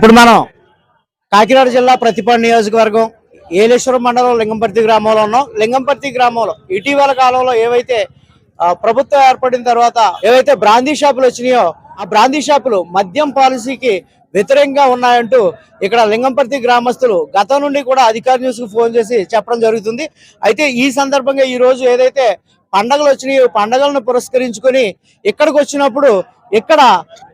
ఇప్పుడు మనం కాకినాడ జిల్లా ప్రతిపాడు నియోజకవర్గం ఏలేశ్వరం మండలం లింగంపర్తి గ్రామంలో ఉన్నాం. లింగంపర్తి గ్రామంలో ఇటీవల కాలంలో ఏవైతే ప్రభుత్వం ఏర్పడిన తర్వాత ఏవైతే బ్రాందీ షాపులు వచ్చినాయో ఆ బ్రాందీ షాపులు మద్యం పాలసీకి వ్యతిరేకంగా ఉన్నాయంటూ ఇక్కడ లింగంపర్తి గ్రామస్తులు గతం నుండి కూడా అధికార న్యూస్కు ఫోన్ చేసి చెప్పడం జరుగుతుంది. అయితే ఈ సందర్భంగా ఈరోజు ఏదైతే పండగలు వచ్చినాయో పండగలను పురస్కరించుకొని ఇక్కడికి వచ్చినప్పుడు ఇక్కడ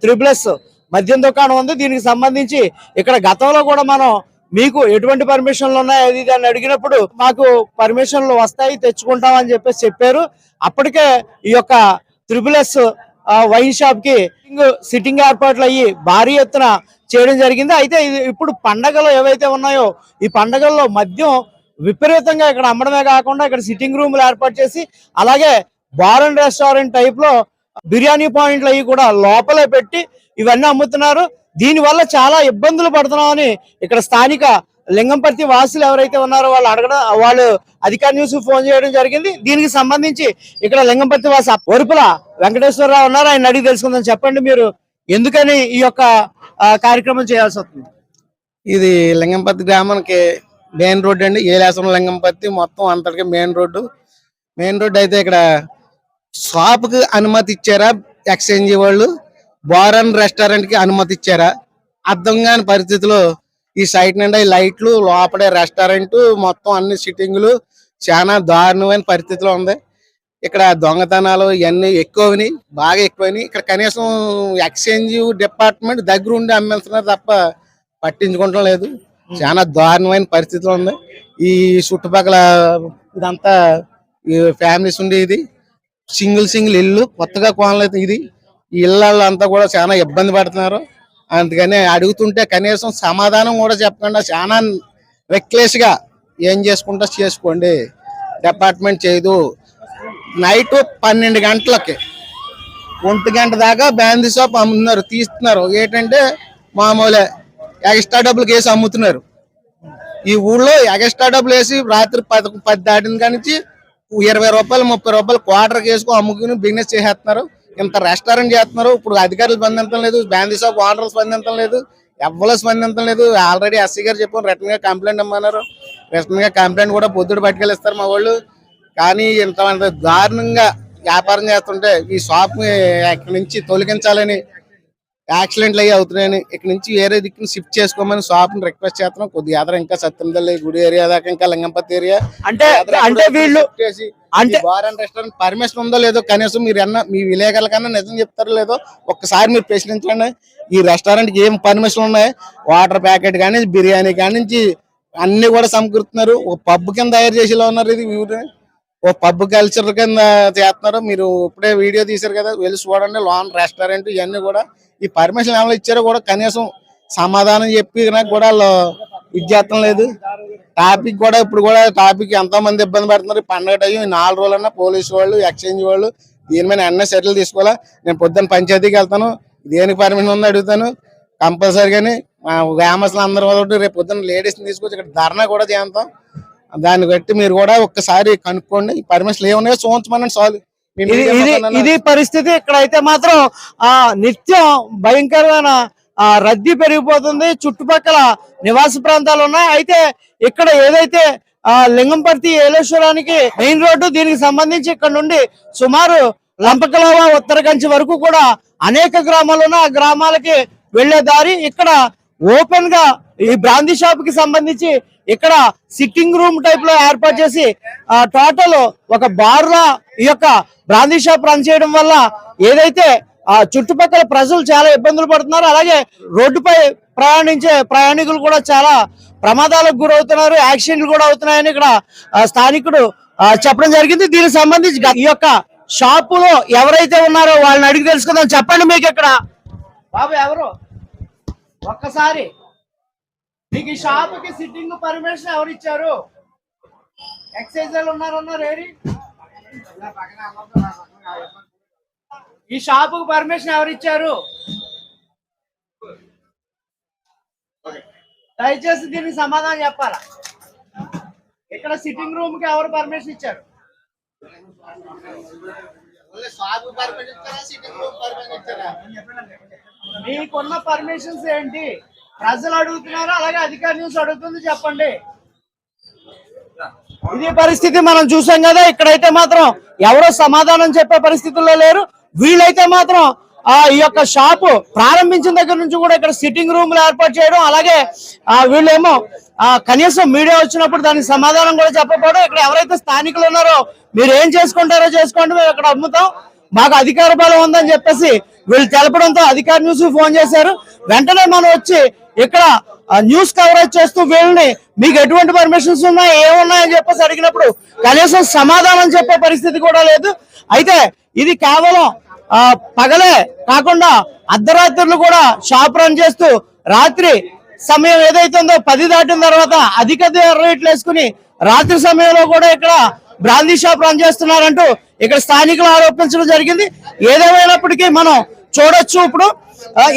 త్రిబులెస్ మద్యం దుకాణం ఉంది. దీనికి సంబంధించి ఇక్కడ గతంలో కూడా మనం మీకు ఎటువంటి పర్మిషన్లు ఉన్నాయి అది అని అడిగినప్పుడు మాకు పర్మిషన్లు వస్తాయి తెచ్చుకుంటాం అని చెప్పేసి చెప్పారు. అప్పటికే ఈ యొక్క త్రిబులెస్ వైన్ షాప్కి సిట్టింగ్ ఏర్పాట్లు అయ్యి భారీ ఎత్తున చేయడం జరిగింది. అయితే ఇది ఇప్పుడు పండగలు ఏవైతే ఉన్నాయో ఈ పండగల్లో మద్యం విపరీతంగా ఇక్కడ అమ్మడమే కాకుండా ఇక్కడ సిట్టింగ్ రూమ్లు ఏర్పాటు చేసి అలాగే బార్ అండ్ రెస్టారెంట్ టైప్లో బిర్యానీ పాయింట్లు అవి కూడా లోపలే పెట్టి ఇవన్నీ అమ్ముతున్నారు. దీని వల్ల చాలా ఇబ్బందులు పడుతున్నామని ఇక్కడ స్థానిక లింగంపర్తి వాసులు ఎవరైతే ఉన్నారో వాళ్ళు అడగడం వాళ్ళు అధికార న్యూస్ ఫోన్ చేయడం జరిగింది. దీనికి సంబంధించి ఇక్కడ లింగంపర్తి వాసి ఒరుపుల వెంకటేశ్వరరావు ఉన్నారు. ఆయన అడిగి తెలుసుకుందని చెప్పండి మీరు ఎందుకని ఈ యొక్క కార్యక్రమం చేయాల్సి వస్తుంది? ఇది లింగంపర్తి గ్రామానికి మెయిన్ రోడ్ అండి. ఏలాసం లింగంపర్తి మొత్తం అంతటికి మెయిన్ రోడ్డు. మెయిన్ రోడ్ అయితే ఇక్కడ షాప్కి అనుమతి ఇచ్చారా ఎక్స్చేంజ్ వాళ్ళు? బోరన్ రెస్టారెంట్కి అనుమతి ఇచ్చారా అర్థం కాని పరిస్థితిలో ఈ సైట్ నిండా ఈ లైట్లు లోపడే రెస్టారెంట్ మొత్తం అన్ని సిట్టింగులు చాలా దారుణమైన పరిస్థితిలో ఉంది. ఇక్కడ దొంగతనాలు ఇవన్నీ ఎక్కువని బాగా ఎక్కువని ఇక్కడ కనీసం ఎక్స్చేంజ్ డిపార్ట్మెంట్ దగ్గర ఉండి అమ్మేస్తున్నారు తప్ప పట్టించుకోవటం లేదు. చాలా దారుణమైన పరిస్థితిలో ఉంది. ఈ చుట్టుపక్కల ఇదంతా ఫ్యామిలీస్ ఉండి ఇది సింగిల్ సింగిల్ ఇల్లు కొత్తగా కొనలేదు ఇది. ఈ అంతా కూడా చాలా ఇబ్బంది పడుతున్నారు. అందుకని అడుగుతుంటే కనీసం సమాధానం కూడా చెప్పకుండా చాలా రెక్లెస్గా ఏం చేసుకుంటా చేసుకోండి. డిపార్ట్మెంట్ చేయదు. నైట్ పన్నెండు గంటలకి ఒంటి గంట దాకా బ్యాందీ షాప్ అమ్ముతున్నారు తీస్తున్నారు. ఏంటంటే మామూలే ఎక్స్ట్రా డబ్బులు కేసి అమ్ముతున్నారు. ఈ ఊళ్ళో ఎక్స్ట్రా డబ్బులు వేసి రాత్రి పది పది దాటిన కానించి ఇరవై రూపాయలు ముప్పై రూపాయలు క్వార్టర్ వేసుకొని అమ్ముకుని బిజినెస్ చేసేస్తున్నారు. ఇంత రెస్టారెంట్ చేస్తున్నారు. ఇప్పుడు అధికారులు స్పందించడం లేదు. బ్యాందీ షాప్ ఓనర్లు స్పందించడం లేదు. ఎవ్వరు స్పందించడం లేదు. ఆల్రెడీ ఎస్సీ గారు చెప్పారు. రిటర్న్గా కంప్లైంట్ ఇమ్మన్నారు. రిటర్న్గా కంప్లైంట్ కూడా పొద్దుడు పట్టుకెళ్ళిస్తారు మా వాళ్ళు. కానీ ఇంత దారుణంగా వ్యాపారం చేస్తుంటే ఈ షాప్ అక్కడి నుంచి తొలగించాలని యాక్సిడెంట్లు అయ్యి అవుతున్నాయని ఇక్కడ నుంచి వేరే దిక్కుని షిఫ్ట్ చేసుకోమని షాప్ని రిక్వెస్ట్ చేస్తున్నాం. కొద్దిగా ఎదర ఇంకా సత్యందల్లి గుడి ఏరియా దాకా ఇంకా లింగంపతి ఏరియా అంటే అంటే వీళ్ళు అంటే- అండ్ రెస్టారెంట్ పర్మిషన్ ఉందో లేదో కనీసం మీరు అన్న మీ విలేకరుల కన్నా నిజం చెప్తారో లేదో ఒక్కసారి మీరు ప్రశ్నించండి. ఈ రెస్టారెంట్కి ఏం పర్మిషన్ ఉన్నాయి? వాటర్ ప్యాకెట్ కానీ బిర్యానీ కానీ అన్ని కూడా సమకూరుతున్నారు. ఒక పబ్ కింద తయారు చేసేలా ఉన్నారు ఇది. ఓ పబ్ కల్చర్ కింద చేస్తున్నారు. మీరు ఇప్పుడే వీడియో తీశారు కదా వెళ్ళి చూడండి లోన్ రెస్టారెంట్ ఇవన్నీ కూడా. ఈ పర్మిషన్ ఏమైనా ఇచ్చారో కూడా కనీసం సమాధానం చెప్పి నాకు కూడా వాళ్ళు ఇది చేస్తాం లేదు. టాపిక్ కూడా ఇప్పుడు కూడా టాపిక్ ఎంతో మంది ఇబ్బంది పడుతున్నారు. పండగ టైం ఈ నాలుగు రోజులన్నా పోలీసు వాళ్ళు ఎక్స్చేంజ్ వాళ్ళు దీని మీద ఎన్న చర్యలు తీసుకోవాలా? నేను పొద్దున్న పంచాయతీకి వెళ్తాను దేనికి పర్మిషన్ ఉందో అడుగుతాను. కంపల్సరీగాని మా గ్రామస్తులు అందరూ రేపు పొద్దున్న లేడీస్ తీసుకొచ్చి ఇక్కడ ధర్నా కూడా చేస్తాం. దాన్ని బట్టి మీరు కూడా ఒక్కసారి కనుక్కోండి. ఈ పర్మిషన్ ఏమున్నాయో చూపించమని సాల్వ్ ఇది ఇది పరిస్థితి. ఇక్కడ అయితే మాత్రం ఆ నిత్యం భయంకరమైన ఆ రద్దీ పెరిగిపోతుంది. చుట్టుపక్కల నివాస ప్రాంతాలు ఉన్నాయి. అయితే ఇక్కడ ఏదైతే ఆ లింగంపర్తి ఏలేశ్వరానికి మెయిన్ రోడ్డు దీనికి సంబంధించి ఇక్కడ నుండి సుమారు లంపకలవ ఉత్తరకంచి వరకు కూడా అనేక గ్రామాలు ఆ గ్రామాలకి వెళ్ళే దారి ఇక్కడ ఓపెన్గా ఈ బ్రాందీ షాప్కి సంబంధించి ఇక్కడ సిట్టింగ్ రూమ్ టైప్లో ఏర్పాటు చేసి ఆ టోటల్ ఒక బార్ లా ఈ యొక్క బ్రాందీ షాప్ రన్ చేయడం వల్ల ఏదైతే ఆ చుట్టుపక్కల ప్రజలు చాలా ఇబ్బందులు పడుతున్నారు అలాగే రోడ్డుపై ప్రయాణించే ప్రయాణికులు కూడా చాలా ప్రమాదాలకు గురవుతున్నారు యాక్సిడెంట్లు కూడా అవుతున్నాయని ఇక్కడ స్థానికుడు చెప్పడం జరిగింది. దీనికి సంబంధించి ఈ యొక్క షాపులో ఎవరైతే ఉన్నారో వాళ్ళని అడిగి తెలుసుకుందాం. చెప్పండి మీకు ఇక్కడ. బాబు ఎవరు? ఒక్కసారి. మీకు ఈ షాప్కి సిట్టింగ్ పర్మిషన్ ఎవరు ఇచ్చారు? ఎక్సైజ్ ఉన్నారన్నారు ఉన్నారు ఉన్నారు ఏరి ఈ షాపుకు పర్మిషన్ ఎవరు ఇచ్చారు? దయచేసి దీనికి సమాధానం చెప్పాలా? ఇక్కడ సిట్టింగ్ రూమ్కి ఎవరు పర్మిషన్ ఇచ్చారు? మీకున్న పర్మిషన్స్ ఏంటి? ప్రజలు అడుగుతున్నారు అలాగే అధికార న్యూస్ అడుగుతుంది చెప్పండి. ఇది పరిస్థితి మనం చూసాం కదా ఇక్కడైతే మాత్రం ఎవరో సమాధానం చెప్పే పరిస్థితుల్లో లేరు. వీళ్ళైతే మాత్రం ఆ ఈ యొక్క షాపు ప్రారంభించిన దగ్గర నుంచి కూడా ఇక్కడ సిట్టింగ్ రూమ్లు ఏర్పాటు చేయడం అలాగే ఆ వీళ్ళేమో ఆ కనీసం మీడియా వచ్చినప్పుడు దానికి సమాధానం కూడా చెప్పకపోవడం ఇక్కడ ఎవరైతే స్థానికులు ఉన్నారో మీరు ఏం చేసుకుంటారో చేసుకోండి మేము ఇక్కడ అమ్ముతాం. మాకు అధికార బలం ఉందని చెప్పేసి వీళ్ళు తెలపడంతో అధికార న్యూస్ ఫోన్ చేశారు. వెంటనే మనం వచ్చి ఇక్కడ న్యూస్ కవరేజ్ చేస్తూ వీళ్ళని మీకు ఎటువంటి పర్మిషన్స్ ఉన్నాయి ఏమున్నాయని చెప్పేసి అడిగినప్పుడు కనీసం సమాధానం చెప్పే పరిస్థితి కూడా లేదు. అయితే ఇది కేవలం పగలే కాకుండా అర్ధరాత్రులు కూడా షాప్ రన్ చేస్తూ రాత్రి సమయం ఏదైతుందో పది దాటిన తర్వాత అధిక రేట్లు వేసుకుని రాత్రి సమయంలో కూడా ఇక్కడ బ్రాందీ షాప్ రన్ చేస్తున్నారంటూ ఇక్కడ స్థానికులు ఆరోపించడం జరిగింది. ఏదేమైనప్పటికీ మనం చూడొచ్చు ఇప్పుడు.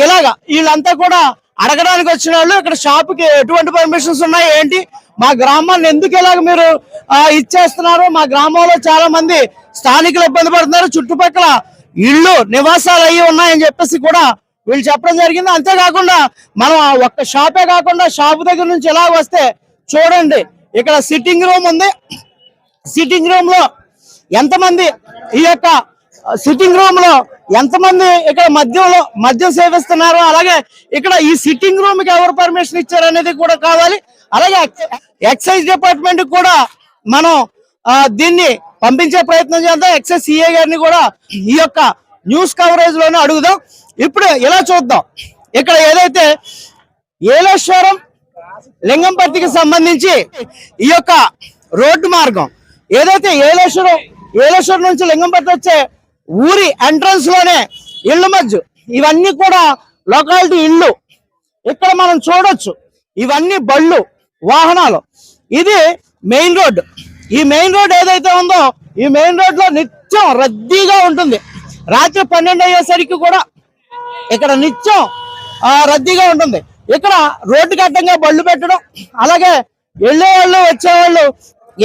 ఇలాగా వీళ్ళంతా కూడా అడగడానికి వచ్చిన వాళ్ళు ఇక్కడ షాప్కి ఎటువంటి పర్మిషన్స్ ఉన్నాయి ఏంటి? మా గ్రామాన్ని ఎందుకు ఇలాగ మీరు ఆ, ఇచ్చేస్తున్నారు? మా గ్రామంలో చాలా మంది స్థానికులు ఇబ్బంది పడుతున్నారు. చుట్టుపక్కల ఇళ్ళు నివాసాలు అయ్యి ఉన్నాయని చెప్పేసి కూడా వీళ్ళు చెప్పడం జరిగింది. అంతేకాకుండా మనం ఒక్క షాపే కాకుండా షాప్ దగ్గర నుంచి ఎలా వస్తే చూడండి. ఇక్కడ సిట్టింగ్ రూమ్ ఉంది. సిట్టింగ్ రూమ్లో ఎంతమంది ఈ యొక్క సిట్టింగ్ రూమ్లో ఎంతమంది ఇక్కడ మద్యంలో మద్యం సేవిస్తున్నారు అలాగే ఇక్కడ ఈ సిట్టింగ్ రూమ్కి ఎవరు పర్మిషన్ ఇచ్చారు అనేది కూడా కావాలి. అలాగే ఎక్సైజ్ డిపార్ట్మెంట్ కూడా మనం దీన్ని పంపించే ప్రయత్నం చేద్దాం. ఎక్సైజ్ సిఏ గారిని కూడా ఈ యొక్క న్యూస్ కవరేజ్లోనే అడుగుదాం. ఇప్పుడు ఇలా చూద్దాం. ఇక్కడ ఏదైతే ఏలేశ్వరం లింగంపర్తికి సంబంధించి ఈ యొక్క రోడ్డు మార్గం ఏదైతే ఏలేశ్వరం ఏలేశ్వరం నుంచి లింగంపర్తి వచ్చే ఊరి ఎంట్రన్స్లోనే ఇళ్ళు మధ్య ఇవన్నీ కూడా లొకాలిటీ ఇళ్ళు. ఇక్కడ మనం చూడొచ్చు ఇవన్నీ బళ్ళు వాహనాలు. ఇది మెయిన్ రోడ్ ఈ మెయిన్ రోడ్ ఏదైతే ఉందో ఈ మెయిన్ రోడ్లో నిత్యం రద్దీగా ఉంటుంది. రాత్రి పన్నెండు అయ్యేసరికి కూడా ఇక్కడ నిత్యం రద్దీగా ఉంటుంది. ఇక్కడ రోడ్డు కట్టంగా బళ్ళు పెట్టడం అలాగే వెళ్ళేవాళ్ళు వచ్చేవాళ్ళు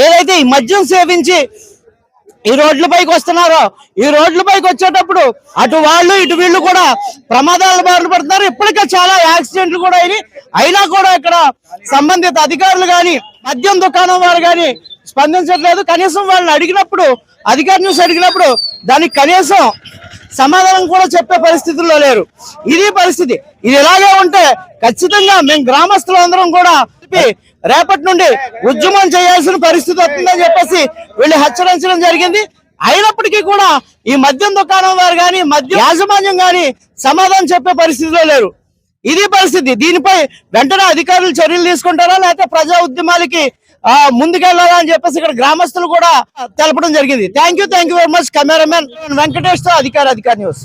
ఏదైతే ఈ మద్యం సేవించి ఈ రోడ్ల పైకి వస్తున్నారో ఈ రోడ్ల పైకి వచ్చేటప్పుడు అటు వాళ్ళు ఇటు వీళ్ళు కూడా ప్రమాదాల బారిన పడుతున్నారు. ఇప్పటికే చాలా యాక్సిడెంట్లు కూడా అయినాయి. అయినా కూడా ఇక్కడ సంబంధిత అధికారులు కానీ మద్యం దుకాణం వారు కానీ స్పందించట్లేదు. కనీసం వాళ్ళని అడిగినప్పుడు అధికారి నుంచి అడిగినప్పుడు దానికి కనీసం సమాధానం కూడా చెప్పే పరిస్థితుల్లో లేరు. ఇది పరిస్థితి. ఇది ఇలాగే ఉంటే ఖచ్చితంగా మేము గ్రామస్తులందరం కూడా చెప్పి రేపటి నుండి ఉద్యమం చేయాల్సిన పరిస్థితి వస్తుందని చెప్పేసి వీళ్ళు హెచ్చరించడం జరిగింది. అయినప్పటికీ కూడా ఈ మద్యం దుకాణం వారు కానీ మద్యం యాజమాన్యం కానీ సమాధానం చెప్పే పరిస్థితిలో లేరు. ఇది పరిస్థితి. దీనిపై వెంటనే అధికారులు చర్యలు తీసుకుంటారా లేకపోతే ప్రజా ఉద్యమాలకి ఆ, ముందుకెళ్ళాలా అని చెప్పేసి ఇక్కడ గ్రామస్తులు కూడా తెలపడం జరిగింది. Thank you thank you very much cameraman వెంకటేష్తో అధికార అధికార న్యూస్.